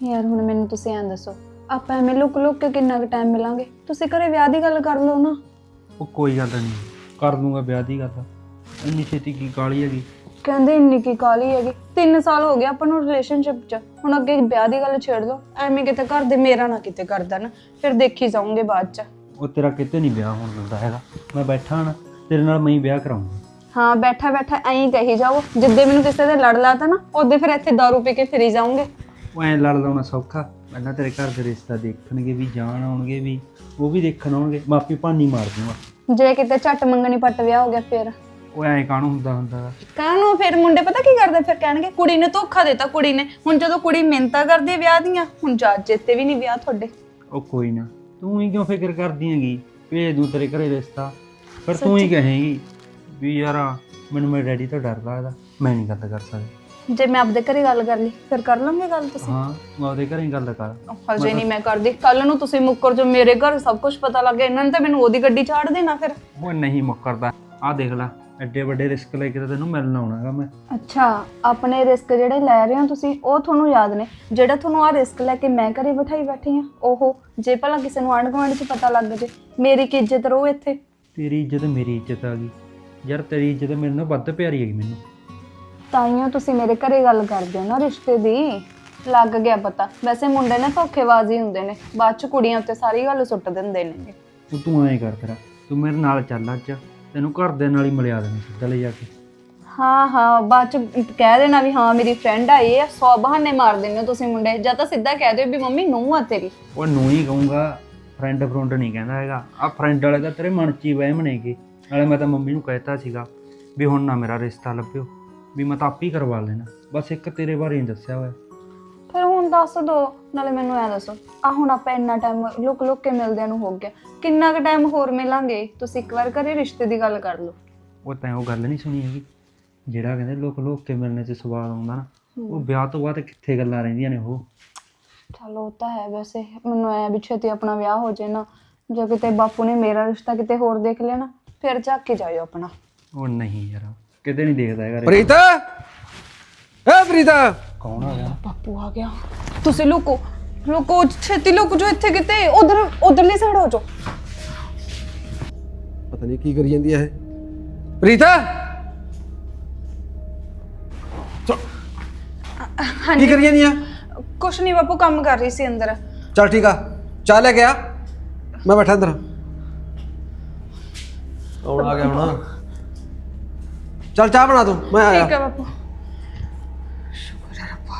ਯਾਰ ਹੁਣ ਮੈਨੂੰ ਤੁਸੀਂ ਐਂ ਦੱਸੋ ਆਪਾਂ ਐਵੇਂ ਲੁਕ ਲੁਕ ਕੇ ਕਿੰਨਾ ਕੁ ਟਾਈਮ ਮਿਲਾਂਗੇ? ਤੁਸੀਂ ਘਰੇ ਵਿਆਹ ਦੀ ਗੱਲ ਕਰ ਲਓ ਨਾ। ਉਹ ਕੋਈ ਗੱਲ ਨਹੀਂ ਕਰ ਦੂੰਗਾ ਵਿਆਹ ਦੀ ਗੱਲ। ਇੰਨੀ ਛੇਤੀ ਕੀ ਕਾਲੀ ਹੈਗੀ? ਕਹਿੰਦੇ ਇੰਨੀ ਕੀ ਕਾਲੀ ਹੈਗੀ? 3 ਸਾਲ ਹੋ ਗਏ ਆਪਾਂ ਨੂੰ ਰਿਲੇਸ਼ਨਸ਼ਿਪ 'ਚ। ਹੁਣ ਅੱਗੇ ਵਿਆਹ ਦੀ ਗੱਲ ਛੇੜ ਦੋ। ਐਵੇਂ ਕਿਤੇ ਘਰ ਦੇ ਮੇਰਾ ਨਾ ਕਿਤੇ ਕਰ ਦੇਣ ਫਿਰ ਦੇਖੀ ਜਾਉਂਗੇ ਬਾਅਦ 'ਚ। ਉਹ ਤੇਰਾ ਕਿਤੇ ਨਹੀਂ ਵਿਆਹ ਹੋਣ ਦਿੰਦਾ ਹੈਗਾ। ਮੈਂ ਬੈਠਾ ਹਾਂ ਤੇਰੇ ਨਾਲ ਮੈਂ ਹੀ ਵਿਆਹ ਕਰਾਉਂਗਾ। ਹਾਂ ਬੈਠਾ ਬੈਠਾ ਐਂ ਕਹੀ ਜਾਓ। ਜਿੱਦੇ ਮੈਨੂੰ ਕਿਸੇ ਦੇ ਲੜ ਲਾਤਾ ਨਾ ਉਹਦੇ ਫਿਰ ਇੱਥੇ ਦਾਰੂ ਪੀ ਕੇ ਫਿਰੀ ਜਾਉਂਗੇ ਉਹ ਐਂ ਲੜ ਲਾਉਣਾ ਸੌਖਾ। ਪਹਿਲਾਂ ਤੇਰੇ ਘਰ ਦੇ ਰਿਸ਼ਤਾ ਦੇਖਣਗੇ ਵੀ ਜਾਣ ਆਉਣਗੇ ਵੀ ਉਹ ਵੀ ਦੇਖਣ ਆਉਣਗੇ। ਮਾਪੀ ਭਾਨੀ ਮਾਰ ਦੂੰਗਾ। ਜੇ ਕਿਤੇ ਝੱਟ ਮੰਗਣੀ ਪੱਟ ਵਿਆਹ ਹੋ ਗਿਆ ਫਿਰ? ਉਹ ਐਂ ਕਾਹਨੂੰ ਹੁੰਦਾ ਹੁੰਦਾ? ਗਾ। ਕਾਹਨੂੰ? ਫਿਰ ਮੁੰਡੇ ਪਤਾ ਕੀ ਕਰਦੇ? ਫਿਰ ਕਹਿਣਗੇ ਕੁੜੀ ਨੇ ਧੋਖਾ ਦਿੱਤਾ ਕੁੜੀ ਨੇ। ਹੁਣ ਜਦੋਂ ਕੁੜੀ ਮਿਹਨਤਾਂ ਕਰਦੀ ਹੈ ਵਿਆਹ ਦੀਆਂ ਹੁਣ ਜਾ ਚੇਤੇ ਵੀ ਨਹੀਂ ਵਿਆਹ ਤੁਹਾਡੇ। ਉਹ ਕੋਈ ਨਾ। ਤੂੰ ਹੀ ਕਿਉਂ ਫਿਕਰ ਕਰਦੀ ਹੈਗੀ? ਭੇਜ ਦੂੰ ਤੇਰੇ ਘਰੇ ਰਿਸ਼ਤਾ। ਪਰ ਤੂੰ ਹੀ ਕਹੇਂਗੀ ਵੀ ਯਾਰ ਮੈਨੂੰ ਮੇਰੇ ਡੈਡੀ ਤੋਂ ਡਰ ਲੱਗਦਾ। ਮੈਂ ਨਹੀਂ ਗੱਲ ਕਰ ਸਕਦੀ। ਜੇ ਮੈਂ ਆਪਦੇ ਘਰੇ ਗੱਲ ਕਰ ਲਈ ਫਿਰ ਕਰ ਲਵਾਂਗੇ ਗੱਲ ਤੁਸੀਂ? ਹਾਂ ਮੈਂ ਉਹਦੇ ਘਰੇ ਹੀ ਗੱਲ ਕਰ। ਹਜੇ ਨਹੀਂ ਮੈਂ ਕਰਦੀ। ਕੱਲ ਨੂੰ ਤੁਸੀਂ ਮੁੱਕਰ ਜੋ ਮੇਰੇ ਘਰ ਸਭ ਕੁਝ ਪਤਾ ਲੱਗ ਗਿਆ। ਇਹਨਾਂ ਨੇ ਤਾਂ ਮੈਨੂੰ ਉਹਦੀ ਗੱਡੀ ਚਾੜ ਦੇਣਾ ਫਿਰ। ਉਹ ਨਹੀਂ ਮੁੱਕਰਦਾ। ਆਹ ਦੇਖ ਲੈ ਐਡੇ ਵੱਡੇ ਰਿਸਕ ਲੈ ਕੇ ਤਾਂ ਤੈਨੂੰ ਮਿਲਣ ਆਉਣਾਗਾ ਮੈਂ। ਅੱਛਾ ਆਪਣੇ ਰਿਸਕ ਜਿਹੜੇ ਲੈ ਰਹੇ ਹੋ ਤੁਸੀਂ ਉਹ ਤੁਹਾਨੂੰ ਯਾਦ ਨੇ। ਜਿਹੜਾ ਤੁਹਾਨੂੰ ਆ ਰਿਸਕ ਲੈ ਕੇ ਮੈਂ ਘਰੇ ਬਿਠਾਈ ਬੈਠੀ ਆ ਉਹ ਜੇ ਭਲਾ ਕਿਸੇ ਨੂੰ ਆਂਢ ਗੁਆਂਢ 'ਚ ਪਤਾ ਲੱਗ ਜੇ ਮੇਰੀ ਕੀ ਇੱਜ਼ਤ ਰਹੂ ਇੱਥੇ? ਤੇਰੀ ਇੱਜ਼ਤ ਮੇਰੀ ਇੱਜ਼ਤ ਆ ਗਈ। ਯਾਰ ਤੇਰੀ ਇੱਜ਼ਤ ਮੇਰੇ ਨਾਲ ਵੱਧ ਪਿਆਰੀ ਹੈਗੀ ਮੈਨੂੰ। ਤਾਈਓ ਤੁਸੀਂ ਮੇਰੇ ਘਰੇ ਗੱਲ ਕਰਦੇ ਹੋ ਨਾ ਰਿਸ਼ਤੇ ਦੀ। ਲੱਗ ਗਿਆ ਪਤਾ। ਵੈਸੇ ਮੁੰਡੇ ਨੇ ਧੋਖੇਬਾਜ਼ੀ ਹੁੰਦੇ ਨੇ। ਬਾਅਦ ਚ ਕੁੜੀਆਂ ਉੱਤੇ ਸਾਰੀ ਗੱਲ ਸੁੱਟ ਦਿੰਦੇ ਨੇ। ਤੂੰ ਤੂੰ ਐਂ ਕਰ ਤੇਰਾ ਤੂੰ ਮੇਰੇ ਨਾਲ ਚੱਲ ਅੱਜ। ਤੈਨੂੰ ਘਰ ਦੇ ਨਾਲ ਹੀ ਮਿਲਿਆ ਦੇਣਾ ਸਿੱਧਾ ਲੈ ਜਾ ਕੇ। ਹਾਂ ਹਾਂ। ਬਾਅਦ ਚ ਕਹਿ ਦੇਣਾ ਵੀ ਹਾਂ ਮੇਰੀ ਫਰੈਂਡ ਆਈ ਹੈ ਸੌ ਬਹਾਨੇ ਮਾਰ ਦਿੰਦੇ ਹੋ ਤੁਸੀਂ ਮੁੰਡੇ। ਜਾਂ ਤਾਂ ਸਿੱਧਾ ਕਹਿ ਦਿਓ ਵੀ ਮੰਮੀ ਨੂੰ ਆ ਤੇਰੀ। ਉਹ ਨੂੰ ਹੀ ਕਹੂੰਗਾ ਫਰੈਂਡ ਫਰੁੰਡ ਨਹੀਂ ਕਹਿੰਦਾ ਹੈਗਾ। ਆ ਫਰੈਂਡ ਵਾਲੇ ਤਾਂ ਤੇਰੇ ਮਨ 'ਚ ਹੀ ਵਹਿਮ ਨੇਗੇ। ਨਾਲੇ ਮੈਂ ਤਾਂ ਮੰਮੀ ਨੂੰ ਕਹਿਤਾ ਸੀਗਾ ਵੀ ਹੁਣ ਨਾ ਮੇਰਾ ਰਿਸ਼ਤਾ ਲੱਭਿਓ। ਵੀ ਮੈਂ ਤਾਂ ਆਪ ਹੀ ਕਰਵਾ ਲੈਣਾ। ਬਸ ਇੱਕ ਤੇਰੇ ਬਾਰੇ ਹੀ ਦੱਸਿਆ ਹੋਇਆ। ਫਿਰ ਹੁਣ ਦੱਸ ਦੋ ਨਾਲੇ ਮੈਨੂੰ ਐ ਦੱਸੋ। ਆ ਹੁਣ ਆਪਾਂ ਇੰਨਾ ਟਾਈਮ ਲੁਕ ਲੁਕ ਕੇ ਮਿਲਦਿਆਂ ਨੂੰ ਹੋ ਗਿਆ। ਕਿੰਨਾ ਕੁ ਟਾਈਮ ਹੋਰ ਮਿਲਾਂਗੇ? ਤੁਸੀਂ ਇੱਕ ਵਾਰ ਘਰੇ ਰਿਸ਼ਤੇ ਦੀ ਗੱਲ ਕਰ ਲਓ। ਉਹ ਤੈਂ ਉਹ ਗੱਲ ਨਹੀਂ ਸੁਣੀ ਹੈਗੀ। ਜਿਹੜਾ ਕਹਿੰਦੇ ਲੋਕ ਲੋਕ ਕੇ ਮਿਲਣੇ 'ਚ ਸਵਾਦ ਆਉਂਦਾ ਨਾ ਉਹ ਵਿਆਹ ਤੋਂ ਬਾਅਦ ਕਿੱਥੇ ਗੱਲਾਂ ਰਹਿੰਦੀਆਂ ਨੇ ਉਹ। ਚਲੋ ਉਹ ਤਾਂ ਹੈ ਵੈਸੇ। ਮੈਨੂੰ ਐ ਵੀ ਛੇਤੀ ਆਪਣਾ ਵਿਆਹ ਹੋ ਜਾਏ ਨਾ। ਜੇ ਕਿਤੇ ਬਾਪੂ ਨੇ ਮੇਰਾ ਰਿਸ਼ਤਾ ਕਿਤੇ ਹੋਰ ਦੇਖ ਲਿਆ ਨਾ ਫਿਰ ਝੱਕ ਕੇ ਜਾਇਓ ਆਪਣਾ। ਉਹ ਨਹੀਂ ਯਾਰ। ਕਿਤੇ ਨਹੀਂ ਦੇਖਦਾ ਹੈਗਾ। ਪ੍ਰੀਤ! ਏ ਪ੍ਰੀਤ! ਕੌਣ ਆ ਗਿਆ? ਬਾਪੂ ਆ ਗਿਆ। ਤੁਸੀਂ ਲੁਕੋ। ਲੁਕੋ ਛੇਤੀ ਲੁਕ ਜੋ ਇੱਥੇ ਕਿਤੇ। ਉਧਰ ਉਧਰਲੀ ਸਾਈਡ ਹੋ ਜਾਓ। ਪਤਾ ਨਹੀਂ ਕੀ ਕਰੀ ਜਾਂਦੀ ਹੈ ਇਹ। ਪ੍ਰੀਤ! ਚਲ ਕੀ ਕਰੀ ਜਾਂਦੀ ਆ? ਕੁਛ ਨਹੀਂ ਬਾਪੂ ਕੰਮ ਕਰ ਰਹੀ ਸੀ ਅੰਦਰ। ਚਲ ਠੀਕ ਆ। ਚਾਹ ਲੈ ਕੇ ਆ। ਮੈਂ ਬੈਠਾ ਅੰਦਰ। ਕੌਣ ਆ ਗਿਆ ਹੁਣ? ਚਲ ਚਾਹ ਬਣਾ ਤੂੰ ਮੈਂ ਠੀਕ ਆਇਆ ਹੈ ਬਾਪੂ। ਸ਼ੁਕਰ ਹੈ ਰੱਬਾ।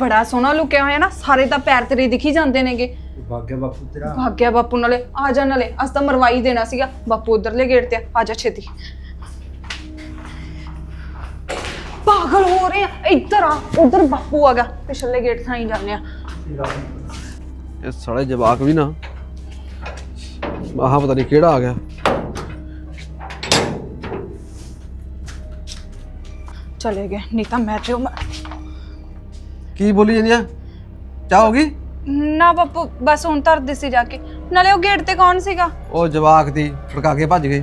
ਬੜਾ ਸੋਹਣਾ ਲੁਕਿਆ ਹੋਇਆ ਨਾ? ਸਾਰੇ ਤਾਂ ਪੈਰ ਤੇਰੇ ਦਿਖੀ ਜਾਂਦੇ ਨੇਗੇ। ਭਾਗਿਆ ਬਾਪੂ ਤੇਰਾ। ਭਾਗਿਆ ਬਾਪੂ ਨਾਲੇ ਆ ਜਾ ਨਾਲੇ। ਅਸ ਤਾਂ ਮਰਵਾਈ ਦੇਣਾ ਸੀਗਾ। ਬਾਪੂ ਉਧਰਲੇ ਗੇਟ ਤੇ ਆ ਆ ਜਾ ਛੇਤੀ। ਪਾਗਲ ਹੋ ਰਹੇ ਆ। ਇੱਧਰ ਆ ਉਧਰ ਬਾਪੂ ਆ ਗਿਆ। ਪਿਛਲੇ ਗੇਟ ਥਾਂ ਹੀ ਜਾਂਦੇ ਆ। ਇਹ ਸਾਲੇ ਜਵਾਕ ਵੀ ਨਾ ਆਹ ਪਤਾ ਨਹੀਂ ਕਿਹੜਾ ਆ ਗਿਆ। ਚਲੇ ਗਏ ਨਹੀਂ ਤਾਂ ਮੈਂ ਤੇ ਉਹ ਮ- ਕੀ ਬੋਲੀ ਜਾਂਦੀ ਆ? ਚਾਹ ਹੋ ਗਈ? ਨਾ ਬਾਪੂ ਬਸ ਹੁਣ ਧਰਦੇ ਸੀ ਜਾ ਕੇ। ਨਾਲੇ ਉਹ ਗੇਟ ਤੇ ਕੌਣ ਸੀਗਾ? ਉਹ ਜਵਾਕ ਦੀ ਫੜਕਾ ਕੇ ਭੱਜ ਗਈ।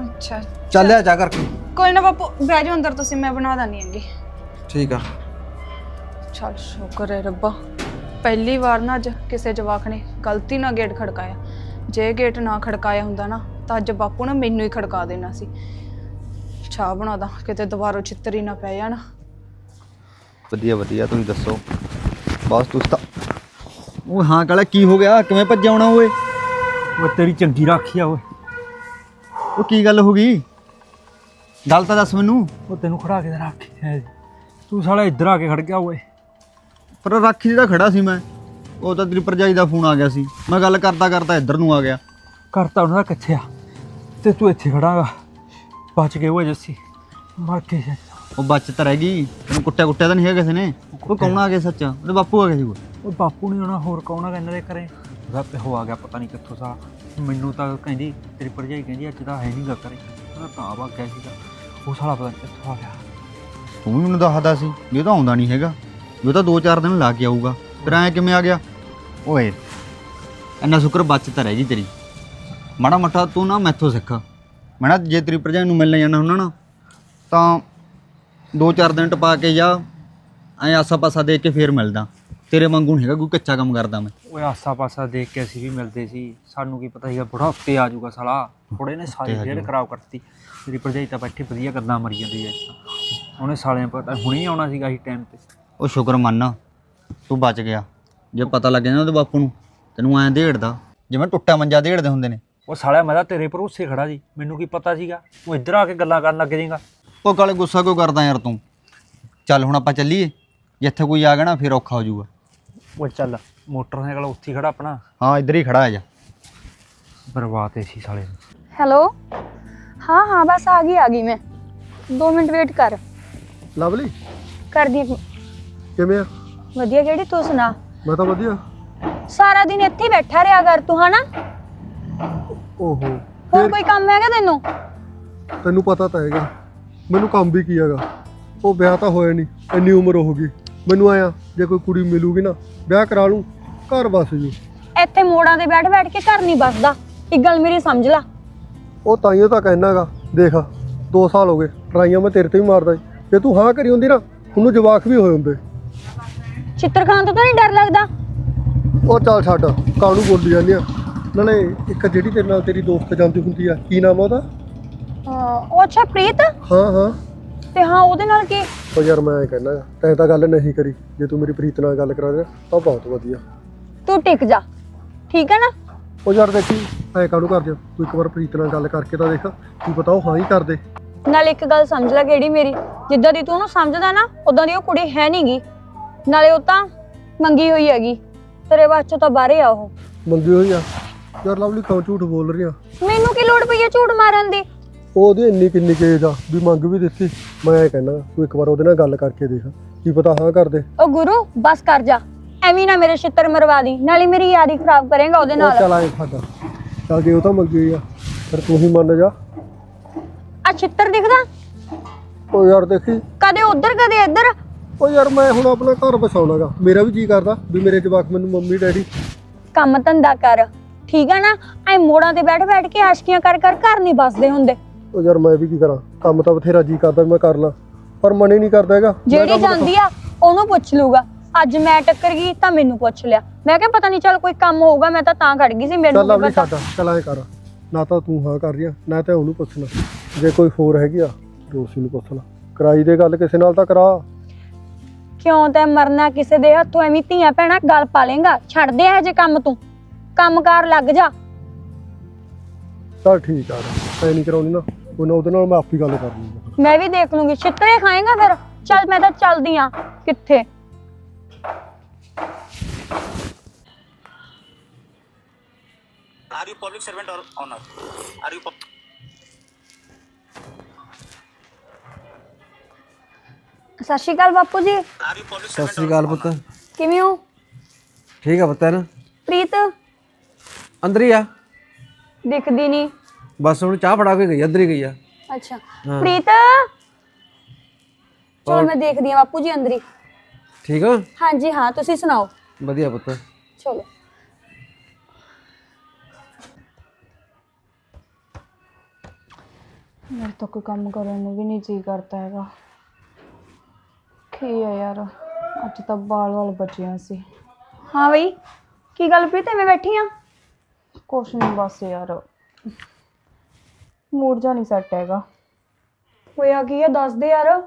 ਅੱਛਾ ਚੱਲਿਆ ਚਾਹ ਕਰਕੇ। ਕੋਈ ਨਾ ਬਾਪੂ ਬਹਿ ਜਾਓ ਅੰਦਰ ਤੁਸੀਂ ਮੈਂ ਬਣਾ ਦਾਨੀ ਹੈਗੀ। ਠੀਕ ਆ। ਚਲ ਸ਼ੁਕਰ ਹੈ ਰੱਬਾ। ਪਹਿਲੀ ਵਾਰ ਨਾ ਅੱਜ ਕਿਸੇ ਜਵਾਕ ਨੇ ਗਲਤੀ ਨਾਲ ਗੇਟ ਖੜਕਾਇਆ। ਜੇ ਗੇਟ ਨਾ ਖੜਕਾਇਆ ਹੁੰਦਾ ਨਾ ਤਾਂ ਅੱਜ ਬਾਪੂ ਨੇ ਮੈਨੂੰ ਹੀ ਖੜਕਾ ਦੇਣਾ ਸੀ। ਚਾਹ ਬਣਾ ਦਾਂ ਕਿਤੇ ਦੁਬਾਰਾ ਚਿੱਤਰ ਹੀ ਨਾ ਪੈ ਜਾਣ। ਵਧੀਆ ਵਧੀਆ ਤੁਸੀਂ ਦੱਸੋ? ਬਸ ਤੁਸੀਂ ਤਾਂ ਉਹ ਹਾਂ ਕਾਲਾ ਕੀ ਹੋ ਗਿਆ? ਕਿਵੇਂ ਭੱਜ ਆਉਣਾ ਓਏ? ਉਹ ਤੇਰੀ ਚੰਗੀ ਰਾਖੀ ਆ ਓਏ। ਉਹ ਕੀ ਗੱਲ ਹੋ ਗਈ? ਗੱਲ ਤਾਂ ਦੱਸ ਮੈਨੂੰ। ਉਹ ਤੈਨੂੰ ਖੜਾ ਕੇ ਤਾਂ ਰਾਖੀ। ਹੈ ਤੂੰ ਸਾਲਾ ਇੱਧਰ ਆ ਕੇ ਖੜ ਗਿਆ ਓਏ। ਪਰ ਰਾਖੀ ਜਿਹੜਾ ਖੜਾ ਸੀ ਮੈਂ। ਉਹ ਤਾਂ ਤੇਰੀ ਭਰਜਾਈ ਦਾ ਫੋਨ ਆ ਗਿਆ ਸੀ। ਮੈਂ ਗੱਲ ਕਰਦਾ ਕਰਦਾ ਇੱਧਰ ਨੂੰ ਆ ਗਿਆ। ਕਰਤਾ ਉਹਨਾਂ ਦਾ ਕਿੱਥੇ ਆ? ਤੇ ਤੂੰ ਇੱਥੇ ਖੜਾਗਾ ਬਚ ਗਏ ਓਏ ਜੱਸੀ। ਮਰ ਕੇ ਜਾ ਉਹ ਬਚਤ ਰਹਿ ਗਈ। ਤੈਨੂੰ ਕੁੱਟਿਆ ਕੁੱਟਿਆ ਤਾਂ ਨਹੀਂ ਹੈ ਕਿਸੇ ਨੇ। ਉਹ ਕੌਣ ਆ ਗਿਆ ਸੱਚ? ਉਹਦੇ ਬਾਪੂ ਆ ਗਿਆ ਸੀ ਉਹ ਉਹ ਬਾਪੂ ਨੇ ਆਉਣਾ ਹੋਰ ਕੌਣ ਆ ਇਹਨਾਂ ਦੇ ਘਰੇ? ਉਹਦਾ ਪਿਓ ਆ ਗਿਆ ਪਤਾ ਨਹੀਂ ਕਿੱਥੋਂ ਸਾ। ਮੈਨੂੰ ਤਾਂ ਕਹਿੰਦੀ ਤੇਰੀ ਭਰਜਾਈ ਕਹਿੰਦੀ ਅੱਜ ਤਾਂ ਹੈ ਨਹੀਂਗਾ ਘਰੇ। ਉਹਦਾ ਤਾਂ ਆ ਗਿਆ ਸੀਗਾ। ਉਹ ਸਾਲਾ ਪਤਾ ਨਹੀਂ ਕਿੱਥੋਂ ਆ ਗਿਆ। ਤੂੰ ਵੀ ਮੈਨੂੰ ਦੱਸਦਾ ਸੀ ਵੀ ਉਹ ਤਾਂ ਆਉਂਦਾ ਨਹੀਂ ਹੈਗਾ। ਵੀ ਉਹ ਤਾਂ 2-4 ਦਿਨ ਲਾ ਕੇ ਆਊਗਾ ਫਿਰ ਐਂ ਕਿਵੇਂ ਆ ਗਿਆ? ਓਏ ਇੰਨਾ ਸ਼ੁਕਰ ਬਚਤ ਰਹਿ ਗਈ ਤੇਰੀ। ਮਾੜਾ ਮੱਠਾ ਤੂੰ ਨਾ ਮੈਥੋਂ ਸਿੱਖ। ਮੈਂ ਨਾ ਜੇ ਤੇਰੀ ਭਰਜਾਈ ਨੂੰ ਮਿਲਣ ਜਾਣਾ ਹੁੰਦਾ ਨਾ ਤਾਂ ਦੋ ਚਾਰ ਦਿਨ ਟਪਾ ਕੇ ਜਾ ਐ ਆਸਾ ਪਾਸਾ ਦੇਖ ਕੇ ਫੇਰ ਮਿਲਦਾ। ਤੇਰੇ ਵਾਂਗੂ ਨਹੀਂ ਹੈਗਾ ਕੋਈ ਕੱਚਾ ਕੰਮ ਕਰਦਾ ਮੈਂ। ਓਏ ਆਸਾ ਪਾਸਾ ਦੇਖ ਕੇ ਅਸੀਂ ਵੀ ਮਿਲਦੇ ਸੀ। ਸਾਨੂੰ ਕੀ ਪਤਾ ਸੀਗਾ ਬੁੜਾ ਉੱਤੇ ਆ ਜਾਊਗਾ ਸਾਲਾ। ਥੋੜੇ ਨੇ ਸਾਰੀ ਡੇਢ ਖਰਾਬ ਕਰਤੀ। ਮੇਰੀ ਭਰਜਾਈ ਤਾਂ ਬੈਠੀ ਵਧੀਆ ਗੱਲਾਂ ਮਰੀ ਜਾਂਦੀ ਐ। ਉਹਨੇ ਸਾਲਿਆਂ ਪਤਾ ਹੁਣੇ ਆਉਣਾ ਸੀਗਾ ਇਸ ਟਾਈਮ ਤੇ। ਉਹ ਸ਼ੁਕਰ ਮੰਨ ਤੂੰ ਬਚ ਗਿਆ। ਜੇ ਪਤਾ ਲੱਗ ਜਾਂਦਾ ਉਹਦੇ ਬਾਪੂ ਨੂੰ ਤੈਨੂੰ ਐਂ ਢੇੜਦਾ ਜਿਵੇਂ ਟੁੱਟਾ ਮੰਜਾ ਢੇੜਦੇ ਹੁੰਦੇ ਨੇ। ਉਹ ਸਾਲਿਆ ਮੈਂ ਤਾਂ ਤੇਰੇ ਭਰੋਸੇ ਖੜਾ ਸੀ ਮੈਨੂੰ ਕੀ ਪਤਾ ਸੀਗਾ? ਉਹ ਇੱਧਰ ਆ ਕੇ ਗੱਲਾਂ ਕਰਨ ਲੱਗ ਜਾਏਗਾ। ਉਹ ਕਾਲੇ ਗੁੱਸਾ ਕਿਉਂ ਕਰਦਾ ਯਾਰ ਤੂੰ? ਚੱਲ ਹੁਣ ਆਪਾਂ ਚੱਲੀਏ ਜਿੱਥੇ ਕੋਈ ਆ ਗਿਆ ਨਾ ਫਿਰ ਔਖਾ ਹੋ ਜਾਊਗਾ। ਉਹ ਚੱਲ ਮੋਟਰਸਾਈਕਲ ਉੱਥੇ ਹੀ ਖੜਾ ਆਪਣਾ। ਹਾਂ ਇੱਧਰ ਹੀ ਖੜਾ ਆ ਜਾ। ਬਰਬਾਦ ਏ ਸੀ ਸਾਲੇ ਨੂੰ। ਹੈਲੋ? ਹਾਂ ਹਾਂ ਬਸ ਆ ਗਈ ਆ ਗਈ ਮੈਂ। 2 ਮਿੰਟ ਵੇਟ ਕਰ। ਲਵਲੀ? ਕਰਦੀ ਕਿਵੇਂ ਆ? ਵਧੀਆ ਕਿਹੜੀ ਤੂੰ ਸੁਣਾ? ਮੈਂ ਤਾਂ ਵਧੀਆ। ਸਾਰਾ ਦਿਨ ਇੱਥੇ ਹੀ ਬੈਠਾ ਰਿਹਾ ਕਰ ਤੂੰ ਹਨਾ? ਓਹੋ। ਹੋਰ ਕੋਈ ਕੰਮ ਹੈਗਾ ਤੈਨੂੰ? ਤੈਨੂੰ ਪਤਾ ਤਾਂ ਹੈਗਾ। ਮੈਨੂੰ ਕੰਮ ਵੀ ਕੀ ਹੈਗਾ। ਉਹ ਵਿਆਹ ਤਾਂ ਹੋਇਆ ਨਹੀਂ ਇੰਨੀ ਉਮਰ ਹੋ ਗਈ। ਮੈਨੂੰ ਆਇਆ ਜੇ ਕੋਈ ਕੁੜੀ ਮਿਲੂਗੀ ਨਾ ਵਿਆਹ ਕਰਾ ਲੂੰ ਘਰ ਬਸ ਜੂ। ਇੱਥੇ ਮੋੜਾਂ ਤੇ ਬੈਠ ਬੈਠ ਕੇ ਘਰ ਨਹੀਂ ਬਸਦਾ ਇੱਕ ਗੱਲ ਮੇਰੀ ਸਮਝ ਲੈ। ਉਹ ਤਾਈਓ ਤਾਂ ਕਹਿਣਾਗਾ ਦੇਖ 2 ਸਾਲ ਹੋ ਗਏ ਟਰਾਈਆਂ ਮੈਂ ਤੇਰੇ ਤੇ ਵੀ ਮਾਰਦਾ। ਜੇ ਤੂੰ ਹਾਂ ਕਰੀ ਹੁੰਦੀ ਨਾ ਉਹਨੂੰ ਜਵਾਕ ਵੀ ਹੋਏ ਹੁੰਦੇ। ਚਿੱਤਰ ਖਾਨ ਤੋਂ ਤਾਂ ਨਹੀਂ ਡਰ ਲੱਗਦਾ? ਉਹ ਚੱਲ ਛੱਡ ਕਾਹਨੂੰ ਬੋਲੀ ਜਾਂਦੀ ਆ? ਨਾਲੇ ਇੱਕ ਜਿਹੜੀ ਤੇਰੇ ਨਾਲ ਤੇਰੀ ਦੋਸਤ ਜਾਂਦੀ ਹੁੰਦੀ ਆ ਕੀ ਨਾਮ ਆ ਉਹਦਾ? ਅਹ ਉਹ ਅੱਛਾ ਪ੍ਰੀਤ? ਹਾਂ ਹਾਂ। ਤੇ ਹਾਂ ਉਹਦੇ ਨਾਲ ਕੀ? ਉਹ ਯਾਰ ਮੈਂ ਕਹਿਣਾ ਤੈਂ ਤਾਂ ਗੱਲ ਨਹੀਂ ਕਰੀ ਜੇ ਤੂੰ ਮੇਰੀ ਪ੍ਰੀਤ ਨਾਲ ਗੱਲ ਕਰਾ ਦੇ ਤਾਂ ਬਹੁਤ ਵਧੀਆ। ਤੂੰ ਟਿਕ ਜਾ ਠੀਕ ਹੈ ਨਾ? ਉਹ ਯਾਰ ਦੇਖੀ ਐ ਕਾਹਨੂੰ ਕਰਦੇ ਤੂੰ ਇੱਕ ਵਾਰ ਪ੍ਰੀਤ ਨਾਲ ਗੱਲ ਕਰਕੇ ਤਾਂ ਦੇਖ ਕੀ ਪਤਾ ਉਹ ਹਾਂ ਹੀ ਕਰਦੇ। ਨਾਲ ਇੱਕ ਗੱਲ ਸਮਝ ਲੈ ਕਿਹੜੀ ਮੇਰੀ ਜਿੱਦਾਂ ਦੀ ਤੂੰ ਉਹਨੂੰ ਸਮਝਦਾ ਨਾ ਉਦਾਂ ਦੀ ਉਹ ਕੁੜੀ ਹੈ ਨਹੀਂਗੀ ਨਾਲੇ ਉਹ ਤਾਂ ਮੰਗੀ ਹੋਈ ਹੈਗੀ। ਤੇਰੇ ਬਾਅਦ ਤਾਂ ਬਾਹਰੇ ਆ ਉਹ। ਮੰਗੀ ਹੋਈ ਆ? ਯਾਰ ਲਵਲੀ ਕਿਉਂ ਝੂਠ ਬੋਲ ਰਹੀ ਆ। ਮੈਨੂੰ ਕੀ ਲੋੜ ਪਈ ਹੈ ਝੂਠ ਮਾਰਨ ਦੀ? ਉਹ ਉਹਦੀ ਇੰਨੀ ਕਿੰਨੀ ਕੇਜ ਆ ਵੀ ਮੰਗ ਵੀ ਦਿੱਤੀ। ਮੈਂ ਐ ਕਹਿਣਾ ਤੂੰ ਇੱਕ ਵਾਰ ਉਹਦੇ ਨਾਲ ਗੱਲ ਕਰਕੇ ਦੇਖ ਕੀ ਪਤਾ ਹਾਂ ਕਰਦੇ। ਉਹ ਗੁਰੂ ਬਸ ਕਰ ਜਾ। ਐਵੇਂ ਨਾ ਮੇਰੇ ਛਿੱਤਰ ਮਰਵਾ ਦੀ ਨਾਲੇ ਮੇਰੀ ਯਾਰੀ ਖਰਾਬ ਕਰੇਗਾ ਉਹਦੇ ਉਹ ਨਾਲ। ਚੱਲ ਆਏ ਸਾਡਾ ਚੱਲ ਜੇ ਉਹ ਤਾਂ ਮੰਗੀ ਆ ਫਿਰ ਤੂੰ ਹੀ ਮੰਨ ਜਾ। ਆ ਛਿੱਤਰ ਦਿਖਦਾ? ਉਹ ਯਾਰ ਦੇਖੀ। ਕਦੇ ਉਧਰ ਕਦੇ ਇੱਧਰ। ਉਹ ਯਾਰ ਮੈਂ ਹੁਣ ਆਪਣਾ ਘਰ ਬਸਾਉਣਾਗਾ ਮੇਰਾ ਵੀ ਜੀ ਕਰਦਾ ਵੀ ਮੇਰੇ ਜਵਾਕ ਮੈਨੂੰ ਮੰਮੀ ਡੈਡੀ। ਕੰਮ ਧੰਦਾ ਕਰ। ਠੀਕ ਆ ਨਾ? ਐ ਮੋੜਾਂ ਤੇ ਬੈਠ ਬੈਠ ਕੇ ਆਸ਼ਕੀਆਂ ਕਰ ਕਰ ਘਰ ਨਹੀਂ ਬਸਦੇ ਹੁੰਦੇ। ਉਹ ਯਾਰ ਮੈਂ ਵੀ ਕੀ ਕਰਾਂ? ਕੰਮ ਤਾਂ ਬਥੇਰਾ ਜੀ ਕਰਦਾ ਵੀ ਮੈਂ ਕਰ ਲਾਂ ਪਰ ਮਨ ਹੀ ਨਹੀਂ ਕਰਦਾ ਹੈਗਾ। ਮੈਂ ਜਿਹੜੀ ਕੰਮ ਤਾਂ- ਜਾਂਦੀ ਆ ਉਹਨੂੰ ਪੁੱਛ ਲੂਗਾ ਅੱਜ ਮੈਂ ਟੱਕਰ ਗਈ ਤਾਂ ਮੈਨੂੰ ਪੁੱਛ ਲਿਆ। ਮੈਂ ਕਿਹਾ ਪਤਾ ਨਹੀਂ ਚੱਲ ਕੋਈ ਕੰਮ ਹੋਊਗਾ ਮੈਂ ਤਾਂ ਤਾਂ ਖੜ ਗਈ ਸੀ ਮੈਨੂੰ ਚੱਲ ਪਤਾ। ਸਾਡਾ ਚੱਲ ਐ ਕਰ। ਨਾ ਤਾਂ ਤੂੰ ਹਾਂ ਕਰ ਰਹੀ ਆ ਨਾ ਤਾਂ ਉਹਨੂੰ ਪੁੱਛਣਾ। ਜੇ ਕੋਈ ਹੋਰ ਹੈਗੀ ਆ ਦੋਸੀ ਨੂੰ ਪੁੱਛ ਲਾ ਕਰਾਈ ਦੇ ਗੱਲ ਕਿਸੇ ਨਾਲ ਤਾਂ ਕਰਾ। ਕਿਉਂ ਤੈ ਮਰਨਾ ਕਿਸੇ ਦੇ ਹੱਥੋਂ? ਐਵੇਂ ਧੀਆਂ ਭੈਣਾਂ ਗੱਲ ਪਾ ਲੇਗਾ ਛੱਡ ਦੇ ਇਹ ਜੇ ਕੰਮ ਤੂੰ। ਕੰਮਕਾਰ ਲੱਗ ਜਾ। ਚੱਲ ਠੀਕ ਆ। ਐ ਨਹੀਂ ਕਰਾਉਣੀ ਨਾ। ਉਹਨਾਂ ਉਹਦੇ ਨਾਲ ਮੈਂ ਆਪੀ ਗੱਲ ਕਰ ਲੂੰਗਾ ਮੈਂ ਵੀ ਦੇਖ ਲੂੰਗੀ। ਛਿੱਤਰੇ ਖਾਏਗਾ ਫਿਰ? ਚੱਲ ਮੈਂ ਤਾਂ ਚੱਲਦੀ ਆ। ਕਿੱਥੇ? Are you public servant or honor? Are you pub- ਸਤਿ ਸ਼੍ਰੀ ਅਕਾਲ ਬਾਪੂ ਜੀ। ਸਤਿ ਸ੍ਰੀ ਅਕਾਲ ਪੁੱਤ। ਕਿਵੇਂ ਹੋ? ਠੀਕ ਆ ਪੁੱਤ ਹੈ ਨਾ ਪ੍ਰੀਤ? ਅੰਦਰ ਹੀ ਆ। ਦਿਖਦੀ ਨਹੀਂ। ਬਸ ਹੁਣ ਚਾਹ ਫੜਾ ਕੇ ਗਈ ਅੰਦਰ ਹੀ ਗਈ ਆ। ਅੱਛਾ। ਪ੍ਰੀਤ? ਚਲੋ ਮੈਂ ਦੇਖਦੀ ਆ ਬਾਪੂ ਜੀ ਅੰਦਰ ਹੀ। ਠੀਕ ਆ? ਹਾਂਜੀ ਹਾਂ ਤੁਸੀਂ ਸੁਣਾਓ। ਵਧੀਆ ਪੁੱਤ। ਚਲੋ। ਮੇਰੇ ਤਾਂ ਕੋਈ ਕੰਮ ਕਰਨ ਨੂੰ ਵੀ ਨਹੀਂ ਜੀ ਕਰਦਾ ਹੈਗਾ। ਕੀ ਹੈ ਯਾਰ? ਅੱਜ ਤਾਂ ਬਾਲ ਵਾਲ ਬਚਿਆ ਸੀ। ਹਾਂ ਬਈ ਕੀ ਗੱਲ ਪ੍ਰੀਤ ਐਵੇਂ ਬੈਠੀ ਆ? ਕੁਛ ਨਹੀਂ ਬਸ ਯਾਰ। ਮੂਡ ਜਾ ਨਹੀਂ ਸੈੱਟ ਹੈਗਾ। ਹੋਇਆ ਕੀ ਆ ਦੱਸ ਦੇ ਯਾਰ।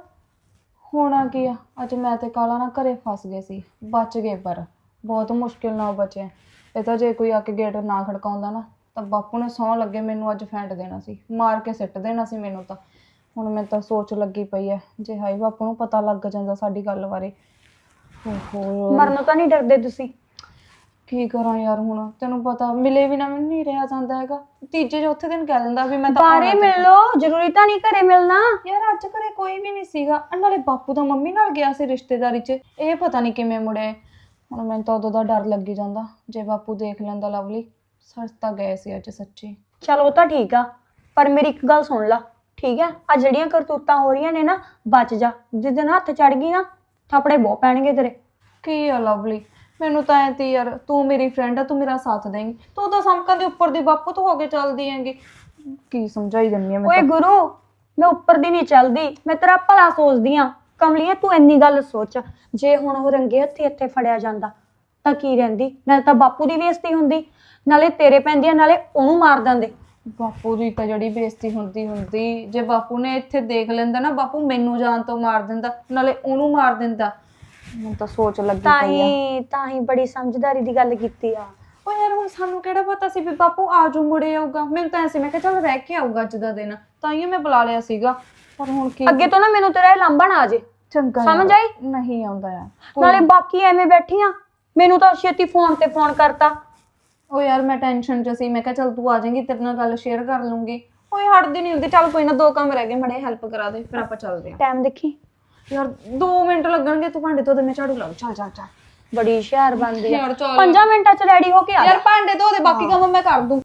ਹੋਣਾ ਕੀ ਆ? ਅੱਜ ਮੈਂ ਤੇ ਕਾਲਾ ਨਾ ਘਰੇ ਫਸ ਗਏ ਸੀ। ਬਚ ਗਏ ਪਰ। ਬਹੁਤ ਮੁਸ਼ਕਿਲ ਨਾਲ ਬਚੇ। ਇਹ ਤਾਂ ਜੇ ਕੋਈ ਆ ਕੇ ਗੇਟ ਨਾ ਖੜਕਾਉਂਦਾ ਨਾ ਤਾਂ ਬਾਪੂ ਨੇ ਸੌਂ ਲੱਗੇ ਮੈਨੂੰ ਅੱਜ ਫੈਂਟ ਦੇਣਾ ਸੀ। ਮਾਰ ਕੇ ਸਿੱਟ ਦੇਣਾ ਸੀ ਮੈਨੂੰ ਤਾਂ। ਹੁਣ ਮੈਂ ਤਾਂ ਸੋਚ ਲੱਗੀ ਪਈ ਐ ਜੇ ਹਾਈ ਬਾਪੂ ਨੂੰ ਪਤਾ ਲੱਗ ਜਾਂਦਾ ਸਾਡੀ ਗੱਲ ਬਾਰੇ। ਓਹੋ ਮਰਨ ਤਾਂ ਨਹੀਂ ਡਰਦੇ ਤੁਸੀਂ? ਕੀ ਕਰਾਂ ਯਾਰ ਹੁਣ ਤੈਨੂੰ ਪਤਾ ਮਿਲੇ ਵੀ ਨਾ ਮੈਨੂੰ ਨਹੀਂ ਰਿਹਾ ਜਾਂਦਾ ਹੈਗਾ। ਤੀਜੇ ਚੌਥੇ ਦਿਨ ਕਹਿ ਦਿੰਦਾ ਵੀ ਮੈਂ ਤਾਂ ਬਾਰੇ ਮਿਲ ਲੋ ਜ਼ਰੂਰੀ ਤਾਂ ਨਹੀਂ ਘਰੇ ਮਿਲਣਾ। ਯਾਰ ਅੱਜ ਘਰੇ ਕੋਈ ਵੀ ਨਹੀਂ ਸੀਗਾ ਆਹ ਨਾਲੇ ਬਾਪੂ ਤਾਂ ਮੰਮੀ ਨਾਲ ਗਿਆ ਸੀ ਰਿਸ਼ਤੇਦਾਰੀ 'ਚ ਇਹ ਪਤਾ ਨਹੀਂ ਕਿਵੇਂ ਮੁੜੇ ਹੁਣ ਮੈਨੂੰ ਤਾਂ ਉਦੋਂ ਦਾ ਡਰ ਲੱਗੀ ਜਾਂਦਾ ਜੇ ਬਾਪੂ ਦੇਖ ਲੈਂਦਾ ਲਵਲੀ ਸੱਚ ਤਾਂ ਗਏ ਸੀ ਅੱਜ ਸੱਚੀ। ਚਲ ਉਹ ਤਾਂ ਠੀਕ ਆ ਪਰ ਮੇਰੀ ਇੱਕ ਗੱਲ ਸੁਣ ਲਾ। ਠੀਕ ਹੈ ਆ ਜਿਹੜੀਆਂ ਕਰਤੂਤਾਂ ਹੋ ਰਹੀਆਂ ਨੇ ਨਾ ਬਚ ਜਾ। ਜਿਸ ਦਿਨ ਹੱਥ ਚੜ ਗਈ ਨਾ ਥਾਪੜੇ ਬਹੁ ਪੈਣਗੇ ਤੇਰੇ। ਕੀ ਆ ਲਵਲੀ? ਮੈਨੂੰ ਤਾਂ ਐ ਤੀ ਯਾਰ ਤੂੰ ਮੇਰੀ ਫਰੈਂਡ ਆ ਤੂੰ ਮੇਰਾ ਸਾਥ ਦੇਂਗੀ। ਤੂੰ ਤਾਂ ਸਮਕਾਂ ਦੇ ਉੱਪਰ ਦੀ ਬਾਪੂ ਤੋਂ ਹੋ ਕੇ ਚੱਲਦੀ ਹੈਂਗੀ। ਕੀ ਸਮਝਾਈ ਜੰਨੀ ਆ ਮੈਂ ਓਏ ਗੁਰੂ ਮੈਂ ਉੱਪਰ ਦੀ ਨਹੀਂ ਚੱਲਦੀ ਮੈਂ ਤੇਰਾ ਭਲਾ ਸੋਚਦੀ ਆ। ਕਮਲੀਏ ਤੂੰ ਇੰਨੀ ਗੱਲ ਸੋਚ। ਜੇ ਹੁਣ ਉਹ ਰੰਗੇ ਹੱਥੀ ਇੱਥੇ ਫੜਿਆ ਜਾਂਦਾ ਤਾਂ ਕੀ ਰਹਿੰਦੀ? ਨਾਲੇ ਤਾਂ ਬਾਪੂ ਦੀ ਬੇਇੱਜ਼ਤੀ ਹੁੰਦੀ। ਨਾਲੇ ਤੇਰੇ ਪੈਂਦੀਆਂ ਨਾਲੇ ਉਹਨੂੰ ਮਾਰ ਦਿੰਦੇ। ਬਾਪੂ ਦੀ ਤਾਂ ਜਿਹੜੀ ਬੇਇੱਜ਼ਤੀ ਹੁੰਦੀ ਹੁੰਦੀ। ਜੇ ਬਾਪੂ ਨੇ ਇੱਥੇ ਦੇਖ ਲੈਂਦਾ ਨਾ ਬਾਪੂ ਮੈਨੂੰ ਜਾਨ ਤੋਂ ਮਾਰ ਦਿੰਦਾ ਨਾਲੇ ਉਹਨੂੰ ਮਾਰ ਦਿੰਦਾ। ਮੈਨੂੰ ਤਾਂ ਸੋਚ ਲੱਗੀ ਤਾਂ ਪਈ ਆ। ਹੀ ਤਾਂ ਹੀ ਬੜੀ ਸਮਝਦਾਰੀ ਦੀ ਗੱਲ ਕੀਤੀ ਆ। ਓ ਯਾਰ ਹੁਣ ਸਾਨੂੰ ਕਿਹੜਾ ਪਤਾ ਸੀ ਵੀ ਬਾਪੂ ਆਜੂ ਮੁੜੇ ਆਊਗਾ? ਮੈਨੂੰ ਤਾਂ ਐਸੀ ਮੈਂ ਕਿਹਾ ਚੱਲ ਰਹਿ ਕੇ ਆਊਗਾ ਅੱਜ ਦਾ ਦਿਨ। ਤਾਂ ਹੀ ਮੈਂ ਬੁਲਾ ਲਿਆ ਸੀਗਾ। ਪਰ ਹੁਣ ਕੀ ਅੱਗੇ ਤੋਂ ਨਾ ਮੈਨੂੰ ਤੇਰਾ ਇਹ ਲਾਂਭਾ ਨਾ ਆ ਜੇ। ਚੰਗਾ ਸਮਝ ਆਈ? ਨਹੀਂ ਆਉਂਦਾ ਯਾਰ। ਨਾਲੇ ਬਾਕੀ ਐਵੇਂ ਬੈਠੀਆਂ ਮੈਨੂੰ ਤਾਂ ਛੇਤੀ ਫੋਨ ਤੇ ਫੋਨ ਕਰਤਾ। ਓ ਯਾਰ ਮੈਂ ਟੈਨਸ਼ਨ 'ਚ ਸੀ ਮੈਂ ਕਿਹਾ ਚੱਲ ਤੂੰ ਆ ਜਾਏਂਗੀ ਤੇਰੇ ਨਾਲ ਗੱਲ ਸ਼ੇਅਰ ਕਰ ਲੂੰਗੀ। ਓਏ ਹਟਦੀ ਨਹੀਂ ਹੁੰਦੀ ਚੱਲ ਕੋਈ ਨਾ ਦੋ ਕੰਮ ਰਹਿ ਗਏ ਮੜੇ ਹੈਲਪ ਕਰਾ ਦੇ ਫਿਰ ਆਪਾਂ ਚੱਲਦੇ ਆਂ ਟਾਈਮ ਦੇਖੀ? ਯਾਰ 2 ਮਿੰਟ ਲੱਗਣਗੇ ਤੂੰ ਭਾਂਡੇ ਧੋ ਦੇ ਮੈਂ ਝਾੜੂ ਲਾਉਂ ਚੱਲ ਚੱਲ ਚੱਲ। ਬੜੀ ਹੁਸ਼ਿਆਰ ਬਣਦੀ ਆ। ਯਾਰ ਚੱਲ। 5 ਮਿੰਟਾਂ ਚ ਰੈਡੀ ਹੋ ਕੇ ਆ ਯਾਰ ਭਾਂਡੇ ਧੋ ਦੇ ਬਾਕੀ ਕੰਮ ਮੈਂ ਕਰ ਦੂੰ।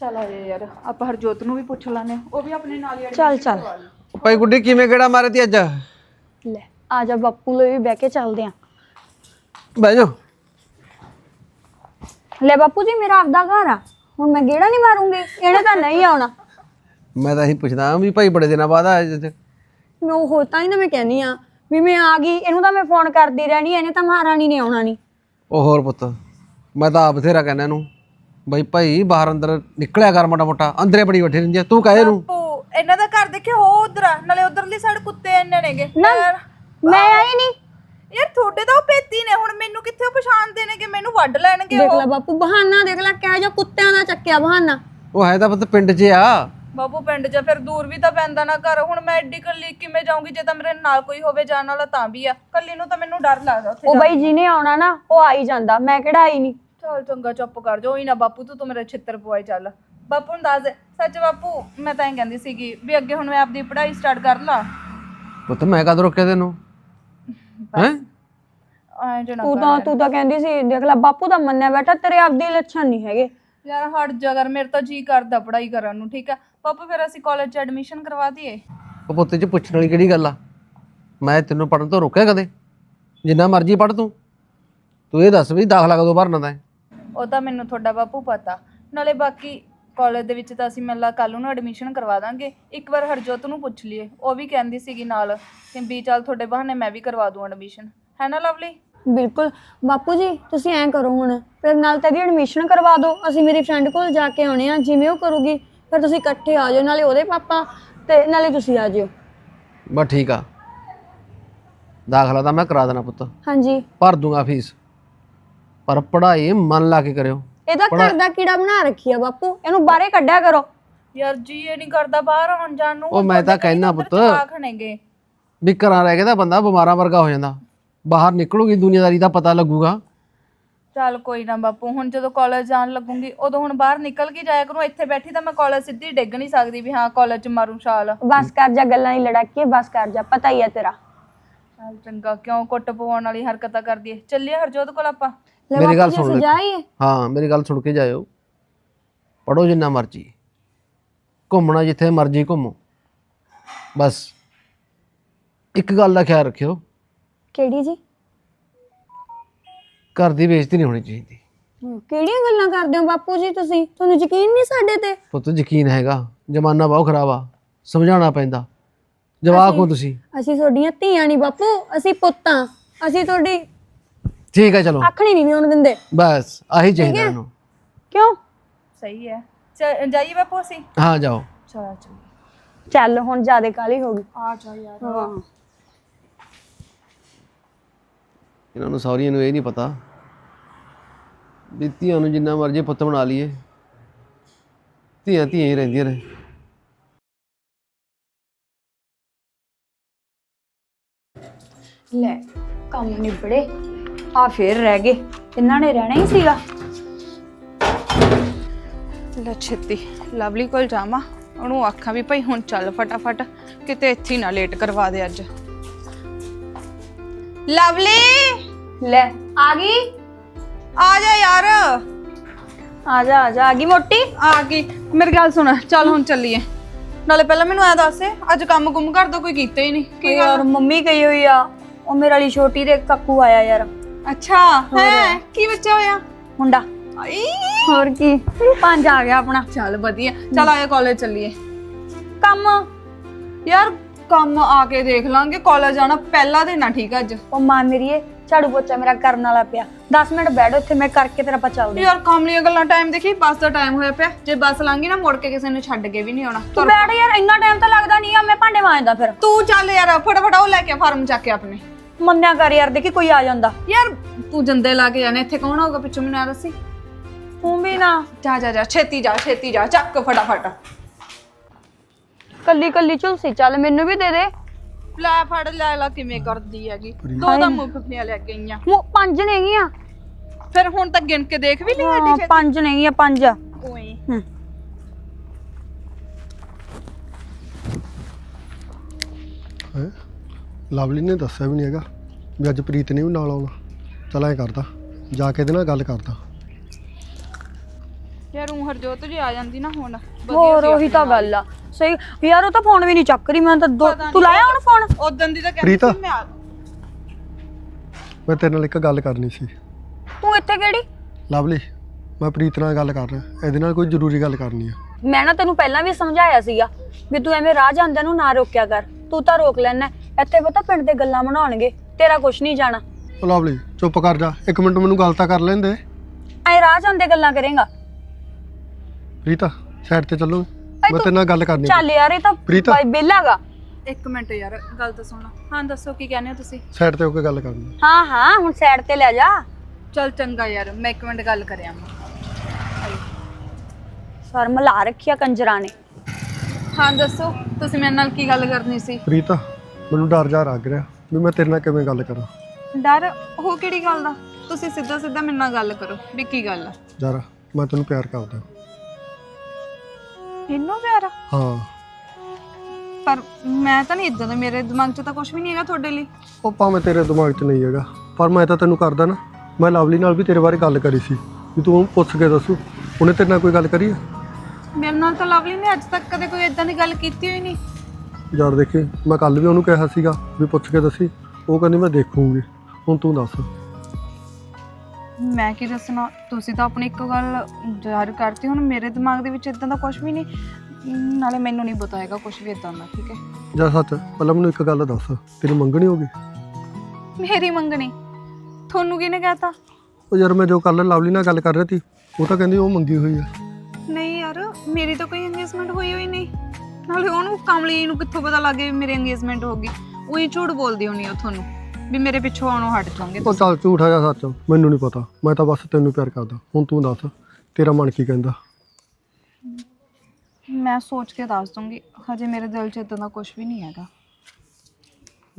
ਚੱਲ ਆ ਜਾ ਯਾਰ ਆਪਾਂ ਹਰਜੋਤ ਨੂੰ ਵੀ ਪੁੱਛ ਲਾਨੇ ਉਹ ਵੀ ਆਪਣੇ ਨਾਲ ਹੀ ਚੱਲ ਚੱਲ। ਉਹ ਭਾਈ ਗੁੱਡੀ ਕਿਵੇਂ ਕਿਹੜਾ ਮਾਰੇ ਤੀ ਅੱਜ? ਲੈ ਆ ਜਾ ਬਾਪੂ ਲਈ ਵੀ ਬਹਿ ਕੇ ਚੱਲਦੇ ਆ ਬਹਿ ਜਾ ਲੈ ਬਾਪੂ ਜੀ ਮੇਰਾ ਆਪਦਾ ਘਰ ਆ। ਹੁਣ ਮੈਂ ਗੇੜਾ ਨਹੀਂ ਮਾਰੂੰਗੀ ਇਹਨੇ ਤਾਂ ਨਹੀਂ ਆਉਣਾ। ਮੈਂ ਤਾਂ ਇਹੀ ਪੁੱਛਦਾ ਵੀ ਭਾਈ ਬੜੇ ਦਿਨਾਂ ਬਾਅਦ ਆਇਆ ਜਿੱਥੇ ਮੈਂ ਉਹ ਤਾਂ ਹੀ ਤਾਂ ਮੈਂ ਕਹਿੰਨੀ ਆ ਵੀ ਮੈਂ ਆ ਗਈ ਇਹਨੂੰ ਤਾਂ ਮੈਂ ਫੋਨ ਕਰਦੀ ਰਹਿਣੀ ਇਹਨੇ ਤਾਂ ਮਹਾਰਾਣੀ ਨੇ ਆਉਣਾ ਨਹੀਂ ਉਹ ਹੋਰ ਪੁੱਤ ਮੈਂ ਤਾਂ ਆਪ ਬਥੇਰਾ ਕਹਿੰਦਾ ਇਹਨੂੰ ਬਈ ਭਾਈ ਬਾਹਰ ਅੰਦਰ ਨਿਕਲਿਆ ਕਰ ਮਾੜਾ ਮੋਟਾ ਅੰਦਰੇ ਬੜੀ ਬੈਠੀ ਰਹਿੰਦੀ ਆ ਤੂੰ ਕਹੇ ਇਹਨੂੰ। ਇਹਨਾਂ ਦਾ ਘਰ ਦੇਖਿਆ ਹੋ ਉਧਰ ਨਾਲੇ ਉਧਰਲੀ ਸਾਈਡ ਕੁੱਤੇ ਇੰਨੇ ਨੇਗੇ। ਨਾ ਮੈਂ ਆਈ ਨਹੀਂ ਯਾਰ ਤੁਹਾਡੇ ਤਾਂ ਉਹ ਪੇਤੀ ਨੇ ਹੁਣ ਮੈਨੂੰ ਕਿੱਥੇ ਉਹ ਪਛਾਣਦੇ ਨੇ ਕਿ ਮੈਨੂੰ ਵੱਢ ਲੈਣਗੇ ਦੇਖ ਲੈ ਬਾਪੂ ਬਹਾਨਾ ਦੇਖ ਲੈ ਕਹਿ ਜਾ ਕੁੱਤਿਆਂ ਦਾ ਚੱਕਿਆ ਬਹਾਨਾ। ਉਹ ਹੈ ਤਾਂ ਪੁੱਤ ਪਿੰਡ 'ਚ ਆ। ਬਾਬੂ ਪਿੰਡ 'ਚ ਫਿਰ ਦੂਰ ਵੀ ਤਾਂ ਪੈਂਦਾ ਨਾ ਘਰ। ਹੁਣ ਮੈਂ ਐਡੀ ਕੱਲੀ ਕਿਵੇਂ ਜਾਊਂਗੀ? ਜੇ ਤਾਂ ਮੇਰੇ ਨਾਲ ਕੋਈ ਹੋਵੇ ਜਾਣ ਵਾਲਾ ਤਾਂ ਵੀ ਆ। ਕੱਲੀ ਨੂੰ ਤਾਂ ਮੈਨੂੰ ਡਰ ਲੱਗਦਾ ਉੱਥੇ ਉਹ ਬਈ ਜਿਹਨੇ ਆਉਣਾ ਨਾ ਉਹ ਆ ਹੀ ਜਾਂਦਾ। ਮੈਂ ਕਿਹੜਾ ਆਈ ਨਹੀਂ ਚੱਲ ਚੰਗਾ ਚੁੱਪ ਕਰ ਜਾ। ਉਹੀ ਨਾ ਬਾਪੂ ਤੂੰ ਤਾਂ ਮੇਰੇ ਛਿੱਤਰ ਪਵਾਈ ਚੱਲ। ਬਾਪੂ ਨੂੰ ਦੱਸ ਦੇ। ਸੱਚ ਬਾਪੂ ਮੈਂ ਤਾਂ ਇਹ ਕਹਿੰਦੀ ਸੀਗੀ ਵੀ ਅੱਗੇ ਹੁਣ ਮੈਂ ਆਪਦੀ ਪੜ੍ਹਾਈ ਸਟਾਰਟ ਕਰ ਲਾਂ। ਪੁੱਤ ਮੈਂ ਕਦ ਰੋਕਿਆ ਤੈਨੂੰ? ਹੈ? ਐਂ ਜਣਾ ਤੂੰ ਤਾਂ ਤੂੰ ਤਾਂ ਕਹਿੰਦੀ ਸੀ ਦੇਖ ਲੈ ਬਾਪੂ ਦਾ ਮੰਨਿਆ ਬੈਠਾ ਤੇਰੇ ਆਪਦੇ ਲੱਛਣ ਨਹੀਂ ਹੈਗੇ। ਯਾਰ ਹਟ ਜਾ ਕਰ ਮੇਰੇ ਤਾਂ ਜੀ ਕਰਦਾ ਪੜ੍ਹਾਈ ਕਰਨ ਨੂੰ ਠੀਕ ਆ? ਪਾਪਾ ਫਿਰ ਅਸੀਂ ਕਾਲਜ 'ਚ ਐਡਮਿਸ਼ਨ ਕਰਵਾ ਦਈਏ। ਉਹ ਪੁੱਤ 'ਚ ਪੁੱਛਣ ਵਾਲੀ ਕਿਹੜੀ ਗੱਲ ਆ? ਮੈਂ ਤੈਨੂੰ ਪੜਨ ਤੋਂ ਰੋਕਿਆ ਕਦੇ? ਜਿੰਨਾ ਮਰਜ਼ੀ ਪੜ ਤੂੰ। ਤੂੰ ਇਹ ਦੱਸ ਵੀ ਦਾਖਲਾ ਕਦੋਂ ਭਰਨਾ ਤਾਂ? ਉਹ ਤਾਂ ਮੈਨੂੰ ਤੁਹਾਡਾ ਬਾਪੂ ਪਤਾ। ਨਾਲੇ ਬਾਕੀ ਕਾਲਜ ਦੇ ਵਿੱਚ ਤਾਂ ਅਸੀਂ ਮੇਲਾ ਕੱਲ ਨੂੰ ਐਡਮਿਸ਼ਨ ਕਰਵਾ ਦਾਂਗੇ। ਇੱਕ ਵਾਰ ਹਰਜੋਤ ਨੂੰ ਪੁੱਛ ਲਈਏ। ਉਹ ਵੀ ਕਹਿੰਦੀ ਸੀਗੀ ਨਾਲ ਕਿ ਵੀ ਚੱਲ ਤੁਹਾਡੇ ਬਹਾਨੇ ਮੈਂ ਵੀ ਕਰਵਾ ਦੂੰ ਐਡਮਿਸ਼ਨ ਹੈ ਨਾ ਲਵਲੀ? ਬਿਲਕੁਲ। ਬਾਪੂ ਜੀ ਤੁਸੀਂ ਐਂ ਕਰੋ ਹੁਣ। ਫਿਰ ਨਾਲ ਤੇਰੀ ਐਡਮਿਸ਼ਨ ਕਰਵਾ ਦਿਓ। ਅਸੀਂ ਮੇਰੀ ਫਰੈਂਡ ਕੋਲ ਜਾ ਕੇ ਆਉਣੇ ਆ ਜਿਵੇਂ ਉਹ ਕਰੂਗੀ ਫਿਰ ਤੁਸੀਂ ਇਕੱਠੇ ਆ ਜਾਓ। ਨਾਲੇ ਉਹਦੇ ਪਾਪਾ ਤੇ ਨਾਲੇ ਤੁਸੀਂ ਆ ਜਿਓ। ਬਸ ਠੀਕ ਆ। ਦਾਖਲਾ ਤਾਂ ਮੈਂ ਕਰਾ ਦੇਣਾ ਪੁੱਤ। ਹਾਂਜੀ। ਭਰ ਦੂੰਗਾ ਫੀਸ। ਪਰ ਪੜ੍ਹਾਈ ਮਨ ਲਾ ਕੇ ਕਰਿਓ। ਇਹਦਾ ਘਰ ਦਾ ਕੀੜਾ ਬਣਾ ਰੱਖੀ ਆ ਬਾਪੂ ਇਹਨੂੰ ਬਾਹਰੇ ਕੱਢਿਆ ਕਰੋ। ਯਾਰ ਜੀ ਇਹ ਨਹੀਂ ਕਰਦਾ ਬਾਹਰ ਆਉਣ ਜਾਣ ਨੂੰ। ਉਹ ਮੈਂ ਤਾਂ ਕਹਿਣਾ ਪੁੱਤ। ਖਣੇਗੇ। ਵੀ ਘਰਾਂ ਰਹਿ ਕੇ ਤਾਂ ਬੰਦਾ ਬਿਮਾਰਾਂ ਵਰਗਾ ਹੋ ਜਾਂਦਾ। ਬਾਹਰ ਨਿਕਲੂਗੀ ਦੁਨੀਆਦਾਰੀ ਦਾ ਪਤਾ ਲੱਗੂਗਾ। ਚੱਲ ਕੋਈ ਨਾ ਬਾਪੂ ਹੁਣ ਜਦੋਂ ਕਾਲਜ ਜਾਣ ਲੱਗੂਗੀ ਉਦੋਂ ਹੁਣ ਬਾਹਰ ਨਿਕਲ ਕੇ ਜਾਇਆ ਕਰੂੰ। ਇੱਥੇ ਬੈਠੀ ਤਾਂ ਮੈਂ ਕਾਲਜ ਸਿੱਧੀ ਡਿੱਗ ਨਹੀਂ ਸਕਦੀ ਵੀ ਹਾਂ ਕਾਲਜ 'ਚ ਮਾਰੂ ਛਾਲ। ਬਸ ਕਰ ਜਾ ਗੱਲਾਂ ਹੀ ਲੜਾਕੀ ਬਸ ਕਰ ਜਾ ਪਤਾ ਹੀ ਆ ਤੇਰਾ। ਚੱਲ ਚੰਗਾ ਕਿਉਂ ਕੁੱਟ ਪਵਾਉਣ ਵਾਲੀ ਹਰਕਤਾਂ ਕਰਦੀ ਏ ਚੱਲੀਏ ਹਰਜੋਤ ਕੋਲ ਆਪਾਂ। ਲੈ ਮੇਰੀ ਗੱਲ ਸੁਣ ਲੈ। ਹਾਂ ਮੇਰੀ ਗੱਲ ਸੁਣ ਕੇ ਜਾਇਓ। ਪੜੋ ਜਿੰਨਾ ਮਰਜ਼ੀ। ਘੁੰਮਣਾ ਜਿੱਥੇ ਮਰਜ਼ੀ ਘੁੰਮੋ। ਬਸ। ਇੱਕ ਗੱਲ ਦਾ ਖਿਆਲ ਰੱਖਿਓ। ਕਿਹੜੀ ਜੀ? ਘਰ ਦੀ ਬੇਇੱਜ਼ਤੀ ਨਹੀਂ ਹੋਣੀ ਚਾਹੀਦੀ। ਕਿਹੜੀਆਂ ਗੱਲਾਂ ਕਰਦੇ ਹੋ ਬਾਪੂ ਜੀ ਤੁਸੀਂ? ਤੁਹਾਨੂੰ ਯਕੀਨ ਨਹੀਂ ਸਾਡੇ ਤੇ? ਪੁੱਤ ਯਕੀਨ ਹੈਗਾ। ਜ਼ਮਾਨਾ ਬਹੁਤ ਖਰਾਬ ਆ। ਸਮਝਾਉਣਾ ਪੈਂਦਾ। ਜਵਾਕ ਹੋ ਤੁਸੀਂ। ਅਸੀਂ ਤੁਹਾਡੀਆਂ ਧੀਆਂ ਨਹੀਂ ਬਾਪੂ। ਅਸੀਂ ਪੁੱਤਾਂ। ਅਸੀਂ ਤੁਹਾਡੀ ਠੀਕ ਹੈ ਚਲੋ। ਅੱਖ ਨਹੀਂ ਹੋਣ ਦਿੰਦੇ। ਬਸ ਆਹੀ ਚਾਹੀਦਾ ਇਹਨੂੰ ਕਿਉਂ? ਸਹੀ ਹੈ। ਚੱਲ ਜਾਈਏ ਬਾਪੂ ਅਸੀਂ। ਹਾਂ ਜਾਓ। ਚਲ ਚਲ। ਚੱਲ ਹੁਣ ਜ਼ਿਆਦਾ ਕਾਲੀ ਹੋ ਗਈ। ਆ ਜਾ ਯਾਰ ਹਾਂ। ਇਹਨਾਂ ਨੂੰ ਸੌਰੀਆਂ ਨੂੰ ਇਹ ਨਹੀਂ ਪਤਾ ਵੀ ਧੀਆਂ ਨੂੰ ਜਿੰਨਾ ਮਰਜ਼ੀ ਪੁੱਤ ਬਣਾ ਲਈਏ। ਧੀਆਂ ਧੀਆਂ ਹੀ ਰਹਿੰਦੀਆਂ ਨੇ। ਲੈ ਕੰਮ ਨਿਬੜੇ। ਆ ਫੇਰ ਰਹਿ ਗਏ। ਇਹਨਾਂ ਨੇ ਰਹਿਣਾ ਹੀ ਸੀਗਾ। ਲੈ ਛੇਤੀ ਲਵਲੀ ਕੋਲ ਜਾਵਾਂ। ਉਹਨੂੰ ਆਖਾਂ ਵੀ ਭਾਈ ਹੁਣ ਚੱਲ ਫਟਾਫਟ ਕਿਤੇ ਇੱਥੇ ਹੀ ਨਾ ਲੇਟ ਕਰਵਾ ਦੇ ਅੱਜ। ਲਵਲੀ! ਲੈ ਆ ਗਈ? ਆ ਜਾ ਯਾਰ। ਆ ਜਾ ਆ ਜਾ ਆ ਗਈ ਮੋਟੀ? ਆ ਗਈ। ਮੇਰੀ ਗੱਲ ਸੁਣ ਚੱਲ ਹੁਣ ਚੱਲੀਏ। ਨਾਲੇ ਪਹਿਲਾਂ ਮੈਨੂੰ ਐ ਦੱਸ ਅੱਜ ਕੰਮ ਗੁੰਮ ਕਰ ਦੋ ਕੋਈ ਕੀਤਾ ਹੀ ਨਹੀਂ। ਕੀ ਯਾਰ ਮੰਮੀ ਗਈ ਹੋਈ ਆ। ਉਹ ਮੇਰੇ ਵਾਲੀ ਛੋਟੀ ਦੇ ਕੱਕੂ ਆਇਆ ਯਾਰ। ਅੱਛਾ ਹੈ? ਕੀ ਬੱਚਾ ਹੋਇਆ? ਮੁੰਡਾ। ਆਈ। ਹੋਰ ਕੀ? ਪੰਜ ਆ ਗਿਆ ਆਪਣਾ। ਚੱਲ ਵਧੀਆ। ਚੱਲ ਆਇਆ ਕਾਲਜ ਚੱਲੀਏ। ਕੰਮ? ਯਾਰ ਕੰਮ ਆ ਕੇ ਦੇਖ ਲਾਂਗੇ। ਕਾਲਜ ਆਣਾ ਪਹਿਲਾ ਦਿਨ ਆ ਠੀਕ ਆ ਅੱਜ? ਉਹ ਮਾਂ ਮੇਰੀਏ ਝਾੜੂ ਪੋਚਾ ਮੇਰਾ ਕਰਨ ਵਾਲਾ ਪਿਆ। 10 ਮਿੰਟ ਬੈਠੋ ਇੱਥੇ ਮੈਂ ਕਰਕੇ ਫਿਰ ਆਪਾਂ ਚੱਲਦੇ ਹਾਂ। ਯਾਰ ਕਾਮਲੀਆਂ ਗੱਲਾਂ ਟਾਈਮ ਦੇਖੀ ਬੱਸ ਦਾ ਟਾਈਮ ਹੋਇਆ ਪਿਆ। ਜੇ ਬੱਸ ਲੰਘੀ ਨਾ ਮੁੜ ਕੇ ਕਿਸੇ ਨੇ ਛੱਡ ਕੇ ਵੀ ਨਹੀਂ ਆਉਣਾ। ਤੂੰ ਬੈਠ ਯਾਰ ਇੰਨਾ ਟਾਈਮ ਤਾਂ ਲੱਗਦਾ ਨਹੀਂ ਆ ਮੈਂ ਭਾਂਡੇ ਮਾਂਜਦਾ ਫਿਰ। ਤੂੰ ਚੱਲ ਯਾਰ ਫਟਾਫਟ ਉਹ ਲੈ ਕੇ ਆ ਫਾਰਮ ਚੱਕ ਕੇ ਆਪਣੇ। ਮੰਨਿਆ ਕਰ ਯਾਰ ਦੇਖੀ ਕੋਈ ਆ ਜਾਂਦਾ। ਯਾਰ ਤੂੰ ਜੰਦੇ ਲਾ ਕੇ ਜਾਣੇ ਇੱਥੇ ਕੌਣ ਹੋਊਗਾ ਪਿੱਛੋਂ ਮੈਨੂੰ ਆ ਦੱਸੀ? ਤੂੰ ਵੀ ਨਾ। ਜਾ ਜਾ ਜਾ ਛੇਤੀ ਜਾ ਛੇਤੀ ਜਾ ਚੱਕ ਫਟਾਫਟ। ਕੱਲੀ ਕੱਲੀ ਝੁਲਸੀ ਚੱਲ ਮੈਨੂੰ ਵੀ ਦੇ ਦੇ। ਲੈ ਫੜ ਲੈ ਲਾ ਕਿਵੇਂ ਕਰਦੀ ਹੈਗੀ। ਦੋ ਤਾਂ ਮੁਫਤੀਆਂ ਲੈ ਕੇ ਆਈਆਂ। ਮੂੰ ਪੰਜ ਨੇਗੀਆਂ। ਫਿਰ ਹੁਣ ਤਾਂ ਗਿਣ ਕੇ ਦੇਖ ਵੀ ਲਈ ਐਡੀ ਹਾਂ, ਛੇਤੀ। ਪੰਜ ਨੇਗੀਆਂ ਪੰਜ। ਓਏ। ਹੂੰ। ਹੈਂ? ਲਵਲੀ ਨੇ ਦੱਸਿਆ ਵੀ ਨਹੀਂ ਹੈਗਾ ਵੀ ਅੱਜ ਪ੍ਰੀਤ ਨੇ ਵੀ ਨਾਲ ਆਉਣਾ। ਚਲ ਐ ਕਰਦਾ ਜਾ ਕੇ ਇਹਦੇ ਨਾਲ ਗੱਲ ਕਰਦਾ। ਯਾਰ ਉਹ ਹਰਜੋਤ ਜੀ ਆ ਜਾਂਦੀ ਨਾ ਹੁਣ। ਹੋਰ ਉਹੀ ਤਾਂ ਗੱਲ ਆ। ਸਹੀ ਯਾਰ ਉਹ ਤਾਂ ਫੋਨ ਵੀ ਨਹੀਂ ਚੱਕ ਰਹੀ ਮੈਂ ਤਾਂ ਦੋ- ਤੂੰ ਲਾਇਆ ਹੁਣ ਫੋਨ? ਉਦੋਂ ਦੀ ਤਾਂ ਕਹਿੰਦੀ ਪ੍ਰੀਤਾ। ਸੀ ਮੈਂ ਆ- ਮੈਂ ਤੇਰੇ ਨਾਲ ਇੱਕ ਗੱਲ ਕਰਨੀ ਸੀ। ਤੂੰ ਇੱਥੇ ਕਿਹੜੀ? ਲਵਲੀ ਮੈਂ ਪ੍ਰੀਤ ਨਾਲ ਗੱਲ ਕਰ ਰਿਹਾ। ਇਹਦੇ ਨਾਲ ਕੋਈ ਜ਼ਰੂਰੀ ਗੱਲ ਕਰਨੀ ਆ। ਮੈਂ ਨਾ ਤੈਨੂੰ ਪਹਿਲਾਂ ਵੀ ਸਮਝਾਇਆ ਸੀਗਾ ਵੀ ਤੂੰ ਐਵੇਂ ਰਾਹ ਜਾਂਦਿਆਂ ਨੂੰ ਨਾ ਰੋਕਿਆ ਕਰ। ਤੂੰ ਤਾਂ ਰੋਕ ਲੈਣਾ। ਇੱਥੇ ਪਤਾ ਪਿੰਡ ਦੇ ਗੱਲਾਂ ਬਣਾਉਣਗੇ ਤੇਰਾ ਕੁਝ ਨਹੀਂ ਜਾਣਾ। ਉਹ ਲਵਲੀ ਚੁੱਪ ਕਰ ਜਾ ਇੱਕ ਮਿੰਟ ਮੈਨੂੰ ਗੱਲ ਤਾਂ ਕਰ ਲੈਂਦੇ। ਐ ਰਾਹ ਜਾਂਦੇ ਗੱਲਾਂ ਕਰੇਗਾ। ਪ੍ਰੀਤਾ ਸਾਈਡ ਤੇ ਚੱਲੋ। ਮੈਂ ਤੇਰੇ ਨਾਲ ਗੱਲ ਕਰਨੀ ਚੱਲ ਯਾਰ ਇਹ ਤਾਂ ਪ੍ਰੀਤਾ। ਬਾਈ ਬੇਲਾਗਾ ਇੱਕ ਮਿੰਟ ਯਾਰ ਗੱਲ ਤਾਂ ਸੁਣੋ। ਹਾਂ ਦੱਸੋ ਕੀ ਕਹਿੰਦੇ ਹੋ ਤੁਸੀਂ? ਸਾਈਡ ਤੇ ਹੋ ਕੇ ਗੱਲ ਕਰਨੀ। ਹਾਂ ਹਾਂ ਹੁਣ ਸਾਈਡ ਤੇ ਲੈ ਜਾ। ਚਲ ਚੰਗਾ ਯਾਰ ਮੈਂ ਇੱਕ ਮਿੰਟ ਗੱਲ ਕਰਿਆ ਮੈਂ ਸ਼ਰਮ ਲਾ ਰੱਖਿਆ ਕੰਜਰਾਂ ਨੇ। ਹਾਂ ਦੱਸੋ ਤੁਸੀਂ ਮੇਰੇ ਨਾਲ ਕੀ ਗੱਲ ਕਰਨੀ ਸੀ? ਪ੍ਰੀਤਾ ਮੈਨੂੰ ਡਰ ਜਾ ਲੱਗ ਰਿਹਾ ਵੀ ਮੈਂ ਤੇਰੇ ਨਾਲ ਕਿਵੇਂ ਗੱਲ ਕਰਾਂ। ਡਰ ਉਹ ਕਿਹੜੀ ਗੱਲ ਦਾ ਤੁਸੀਂ ਸਿੱਧਾ ਸਿੱਧਾ ਮੇਰੇ ਨਾਲ ਗੱਲ ਕਰੋ ਵੀ ਕੀ ਗੱਲ ਆ। ਯਾਰ ਮੈਂ ਤੈਨੂੰ ਪਿਆਰ ਕਰਦਾ। ਇਹਨੂੰ ਪਿਆਰਾ ਹਾਂ। ਪਰ ਮੈਂ ਤਾਂ ਨਹੀਂ ਇਦਾਂ ਦਾ ਮੇਰੇ ਦਿਮਾਗ 'ਚ ਤਾਂ ਕੁਝ ਵੀ ਨਹੀਂ ਹੈਗਾ ਤੁਹਾਡੇ ਲਈ। ਉਹ ਭਾਵੇਂ ਤੇਰੇ ਦਿਮਾਗ 'ਚ ਨਹੀਂ ਹੈਗਾ ਪਰ ਮੈਂ ਤਾਂ ਤੈਨੂੰ ਕਰਦਾ ਨਾ ਮੈਂ ਲਵਲੀ ਨਾਲ ਵੀ ਤੇਰੇ ਬਾਰੇ ਗੱਲ ਕਰੀ ਸੀ ਵੀ ਤੂੰ ਉਹਨੂੰ ਪੁੱਛ ਕੇ ਦੱਸੂ ਉਹਨੇ ਤੇਰੇ ਨਾਲ ਕੋਈ ਗੱਲ ਕਰੀ ਹੈ ਮੇਰੇ ਨਾਲ ਤਾਂ ਲਵਲੀ ਨੇ ਅੱਜ ਤੱਕ ਕਦੇ ਕੋਈ ਇਦਾਂ ਦੀ ਗੱਲ ਕੀਤੀ ਹੋਈ ਨਹੀਂ। ਯਾਰ ਦੇਖੀ ਮੈਂ ਕੱਲ ਵੀ ਉਹਨੂੰ ਕਿਹਾ ਸੀਗਾ ਵੀ ਪੁੱਛ ਕੇ ਦੱਸੀ ਉਹ ਕਹਿੰਦੀ ਮੈਂ ਦੇਖੂੰਗੀ। ਹੁਣ ਤੂੰ ਦੱਸ। ਮੈਂ ਕੀ ਦੱਸਣਾ? ਤੁਸੀਂ ਤਾਂ ਆਪਣੀ ਇੱਕ ਗੱਲ ਜ਼ਾਹਿਰ ਕਰਤੀ ਹੁਣ ਮੇਰੇ ਦਿਮਾਗ ਦੇ ਵਿੱਚ ਇਦਾਂ ਦਾ ਕੁਝ ਵੀ ਨਹੀਂ। ਨਾਲੇ ਮੈਨੂੰ ਨਹੀਂ ਪਤਾ ਹੈਗਾ ਕੁਝ ਵੀ ਇਦਾਂ ਦਾ ਠੀਕ ਹੈ? ਜਾਂ ਸੱਚ ਪਹਿਲਾਂ ਮੈਨੂੰ ਇੱਕ ਗੱਲ ਦੱਸ ਤੇਰੀ ਮੰਗਣੀ ਹੋਗੀ? ਮੇਰੀ ਮੰਗਣੀ ਤੁਹਾਨੂੰ ਕਿਹਨੇ ਕਹਿਤਾ? ਉਹ ਯਾਰ ਮੈਂ ਜੋ ਕੱਲ ਲਵਲੀ ਨਾਲ ਗੱਲ ਕਰ ਰਿਹਾ ਸੀ ਉਹ ਤਾਂ ਕਹਿੰਦੀ ਉਹ ਮੰਗੀ ਹੋਈ ਹੈ। ਨਹੀਂ ਯਾਰ ਮੇਰੀ ਤਾਂ ਕੋਈ ਇੰਗੇਜਮੈਂਟ ਹੋਈ ਹੋਈ ਨਹੀਂ। ਨਾਲੇ ਉਹਨੂੰ ਕਮਲੀ ਨੂੰ ਕਿੱਥੋਂ ਪਤਾ ਲੱਗੇ ਵੀ ਮੇਰੀ ਇੰਗੇਜਮੈਂਟ ਹੋ ਗਈ? ਉਹੀ ਝੂਠ ਬੋਲਦੀ ਹੋਣੀ ਉਹ ਤੁਹਾਨੂੰ ਵੀ ਮੇਰੇ ਪਿੱਛੋਂ ਆਉਣੋਂ ਹਟ ਜਾਓਗੇ ਉਹ ਚੱਲ ਝੂਠਾ ਜਾਂ ਸੱਚ? ਮੈਨੂੰ ਨਹੀਂ ਪਤਾ। ਮੈਂ ਤਾਂ ਬਸ ਤੈਨੂੰ ਪਿਆਰ ਕਰਦਾ। ਹੁਣ ਤੂੰ ਦੱਸ ਤੇਰਾ ਮਨ ਕੀ ਕਹਿੰਦਾ? ਮੈਂ ਸੋਚ ਕੇ ਦੱਸ ਦੂੰਗੀ ਹਜੇ ਮੇਰੇ ਦਿਲ 'ਚ ਇਦਾਂ ਦਾ ਕੁਝ ਵੀ ਨਹੀਂ ਹੈਗਾ।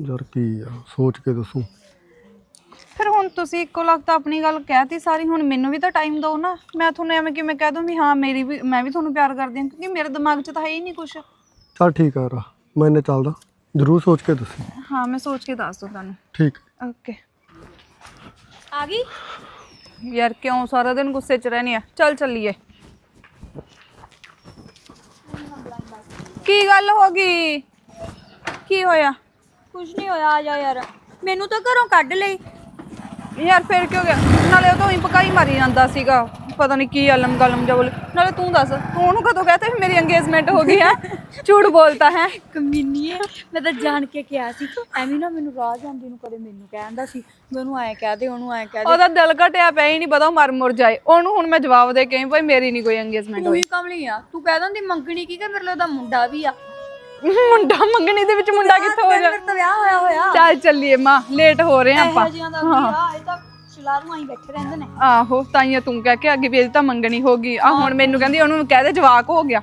ਯਾਰ ਕੀ ਆ? ਸੋਚ ਕੇ ਦੱਸੂ। ਫਿਰ ਹੁਣ ਤੁਸੀਂ ਇੱਕੋ ਲਗਤ ਆਪਣੀ ਗੱਲ ਕਹਿਤੀ ਸਾਰੀ ਹੁਣ ਮੈਨੂੰ ਵੀ ਤਾਂ ਟਾਈਮ ਦਿਓ ਨਾ। ਮੈਂ ਤੁਹਾਨੂੰ ਐਵੇਂ ਕਿਵੇਂ ਕਹਿ ਦੂੰ ਵੀ ਹਾਂ ਮੇਰੀ ਵੀ ਮੈਂ ਵੀ ਤੁਹਾਨੂੰ ਪਿਆਰ ਕਰਦੀ ਹਾਂ ਕਿਉਂਕਿ ਮੇਰੇ ਦਿਮਾਗ 'ਚ ਤਾਂ ਹੈ ਹੀ ਨਹੀਂ ਕੁਝ ਚੱਲ ਠੀਕ ਆ ਰਾ ਮੈਂ ਇਹਨੇ ਚੱਲਦਾ ਜ਼ਰੂਰ ਸੋਚ ਕੇ ਦੱਸੀ। ਹਾਂ ਮੈਂ ਸੋਚ ਕੇ ਦੱਸ ਦੂੰ ਤੁਹਾਨੂੰ। ਠੀਕ। ਓਕੇ ਆ ਗਈ? ਯਾਰ ਕਿਉਂ ਸਾਰਾ ਦਿਨ ਗੁੱਸੇ 'ਚ ਰਹਿਣੀ ਆ? ਚੱਲ ਚੱਲੀਏ। ਕੀ ਗੱਲ ਹੋ ਗਈ? ਕੀ ਹੋਇਆ? ਕੁਝ ਨਹੀਂ ਹੋਇਆ ਆ ਜਾ ਯਾਰ। ਮੈਨੂੰ ਤਾਂ ਘਰੋਂ ਕੱਢ ਲਈ। ਯਾਰ ਫਿਰ ਕੀ ਹੋ ਗਿਆ? ਨਾਲੇ ਉਹ ਤਾਂ ਹੀ ਪਕਾਈ ਮਾਰੀ ਜਾਂਦਾ ਸੀਗਾ। ਪਤਾ ਨਹੀਂ ਕੀ ਅਲਮ ਗਲਮ ਜਿਹਾ ਬੋਲ ਨਾਲੇ ਤੂੰ ਦੱਸ ਤੂੰ ਉਹਨੂੰ ਕਦੋਂ ਕਹਤਾ ਵੀ ਮੇਰੀ ਇੰਗੇਜਮੈਂਟ ਹੋ ਗਈ ਹੈ? ਝੂਠ ਬੋਲਤਾ ਹੈ? ਕਮੀਨੀ ਹੈ ਮੈਂ ਤਾਂ ਜਾਣ ਕੇ ਕਿਹਾ ਸੀ ਐਵੇਂ ਨਾ ਮੈਨੂੰ ਰਾਹ ਜਾਂਦੀ ਨੂੰ ਕਦੇ ਮੈਨੂੰ ਕਹਿੰਦਾ ਸੀ ਉਹਨੂੰ ਐਂ ਕਹਿ ਦੇ ਉਹਨੂੰ ਐਂ ਕਹਿ ਦੇ। ਉਹਦਾ ਦਿਲ ਘਟਿਆ ਪਿਆ ਹੀ ਨਹੀਂ ਪਤਾ ਮਰ ਮੁਰ ਜਾਏ। ਉਹਨੂੰ ਹੁਣ ਮੈਂ ਜਵਾਬ ਦੇ ਕੇ ਭਾਈ ਮੇਰੀ ਨਹੀਂ ਕੋਈ ਇੰਗੇਜਮੈਂਟ ਤੂੰ ਹੋਈ। ਕਮਲੀ ਆ ਤੂੰ ਕਹਿ ਦਿੰਦੀ ਮੰਗਣੀ ਕੀ ਕਿ ਮੇਰੇ ਲਈ ਉਹਦਾ ਮੁੰਡਾ ਵੀ ਆ। ਮੁੰਡਾ ਮੰਗਣੀ ਦੇ ਵਿੱਚ ਮੁੰਡਾ ਕਿੱਥੋਂ ਹੋ ਜਾ ਮੇਰੇ ਤਾਂ ਵਿਆਹ ਹੋਇਆ ਹੋਇਆ। ਚੱਲ ਚੱਲੀਏ ਮਾਂ ਲੇਟ ਹੋ ਰਹੇ ਆਪਾਂ। ਇਹ ਤਾਂ ਆਈ ਬੈਠੇ ਰਹਿੰਦੇ ਨੇ। ਆਹੋ ਤਾਈਆਂ ਤੂੰ ਕਹਿ ਕੇ ਅੱਗੇ ਵੀ ਇਹਦੀ ਤਾਂ ਮੰਗਣੀ ਹੋ ਗਈ। ਆ ਹੁਣ ਮੈਨੂੰ ਕਹਿੰਦੀ ਉਹਨੂੰ ਕਹਿ ਦੇ ਜਵਾਕ ਹੋ ਗਿਆ।